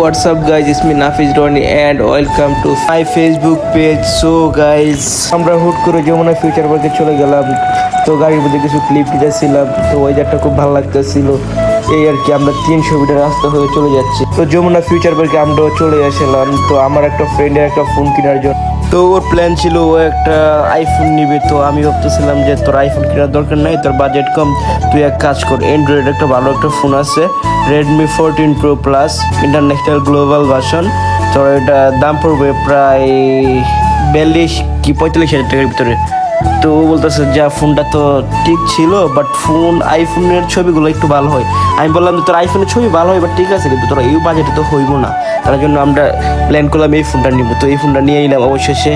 Guys, it's me Nafiz Roni and welcome to my Facebook page. So guys, আমরা হুট করে Jamuna future পার্কে চলে গেলাম তো গাড়ির মধ্যে কিছু ক্লিপ দিতেছিলাম তো ওয়েদারটা খুব ভালো লাগতেছিল এই আর কি, আমরা তিনশো মিটার রাস্তা হয়ে চলে যাচ্ছি। তো যমুনা ফিউচার পার্কে আমরাও চলে আসলাম তো আমার একটা ফ্রেন্ডের একটা ফোন কেনার জন্য। তো ওর প্ল্যান ছিল, ও একটা আইফোন নিবে। তো আমি ভাবতেছিলাম যে, তোর আইফোন কেনার দরকার নাই, তোর বাজেট কম। তুই এক কাজ কর অ্যান্ড্রয়েড একটা ভালো একটা ফোন আছে Redmi fourteen pro plus international global version তোর এটা দাম পড়বে প্রায় বিয়াল্লিশ কি, পঁয়তাল্লিশ হাজার টাকার ভিতরে। তো ও বলতেছে, যা, ফোনটা তো ঠিক ছিল বাট ফোন আইফোনের ছবিগুলো একটু ভালো হয়। আমি বললাম, তোর আইফোনের ছবি ভালো হয় বাট ঠিক আছে, কিন্তু তোর এই বাজেটে তো হইব না। তার জন্য আমরা প্ল্যান করলাম এই ফোনটা নিব। তো এই ফোনটা নিয়ে এলাম অবশেষে।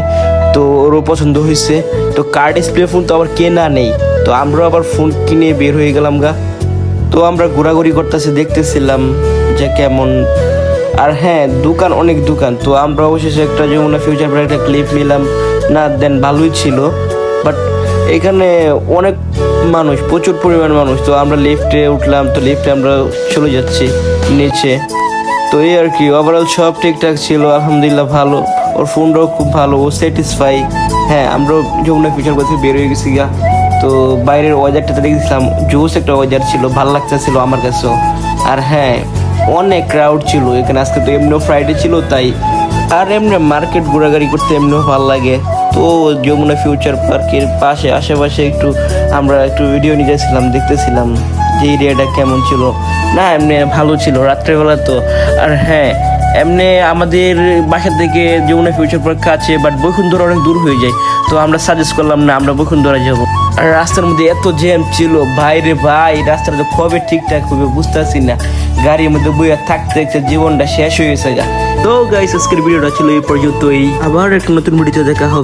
তো ওরও পছন্দ হয়েছে তো কার ডিসপ্লে ফোন তো আবার কেনা নেই। তো আমরাও আবার ফোন কিনে বের হয়ে গেলাম গা। তো আমরা ঘোরাঘুরি করতেছি, দেখতেছিলাম যে কেমন। আর হ্যাঁ দোকান অনেক দোকান। তো আমরা অবশেষে একটা যমুনা ফিউচার পার্কে একটা ক্লিপ নিলাম। না, দেন ভালোই ছিল। বাট এখানে অনেক মানুষ, প্রচুর পরিমাণ মানুষ। তো আমরা লিফটে উঠলাম, তো লিফটে আমরা চলে যাচ্ছি নিচে। তো এই আর কি ওভারঅল সব ঠিকঠাক ছিল, আলহামদুলিল্লাহ ভালো। ওর ফোনটাও খুব ভালো, ও স্যাটিসফাই হ্যাঁ আমরাও যমুনা ফিউচার পার্কে বের হয়ে গেছি গা। তো বাইরের ওয়েদারটাতে দেখেছিলাম জোস একটা ওয়েদার ছিল, ভালো লাগতেছিল আমার কাছেও। আর হ্যাঁ অনেক ক্রাউড ছিল এখানে। আজকে তো এমনিও ফ্রাইডে ছিল, তাই। আর এমনি মার্কেট ঘোরাঘুরি করতে এমনিও ভালো লাগে। তো যমুনা ফিউচার পার্কের পাশে, আশেপাশে একটু আমরা একটু ভিডিও নিতেছিলাম দেখতেছিলাম যে এরিয়াটা কেমন ছিল। না, এমনি ভালো ছিল, রাত্রেবেলা তো। আর হ্যাঁ এমনি আমাদের বাসা থেকে যমুনা ফিউচার পার্ক কাছে বাট বৈকুণ্ঠরা অনেক দূর হয়ে যায়। তো আমরা সাজেস্ট করলাম, না, আমরা বৈকুণ্ঠরা যাব। আর রাস্তার মধ্যে এত জ্যাম ছিল, ভাই রে ভাই, রাস্তাটা তো কবে ঠিকঠাক হবে বুঝতেছি না। গাড়ির মধ্যে বইয়া থাকতে থাকতে জীবনটা শেষ হয়ে গেছে তো গাইস আজকের ভিডিওটা ছিল এই পর্যন্তই। আবার একটা নতুন ভিডিওতে দেখা হবে।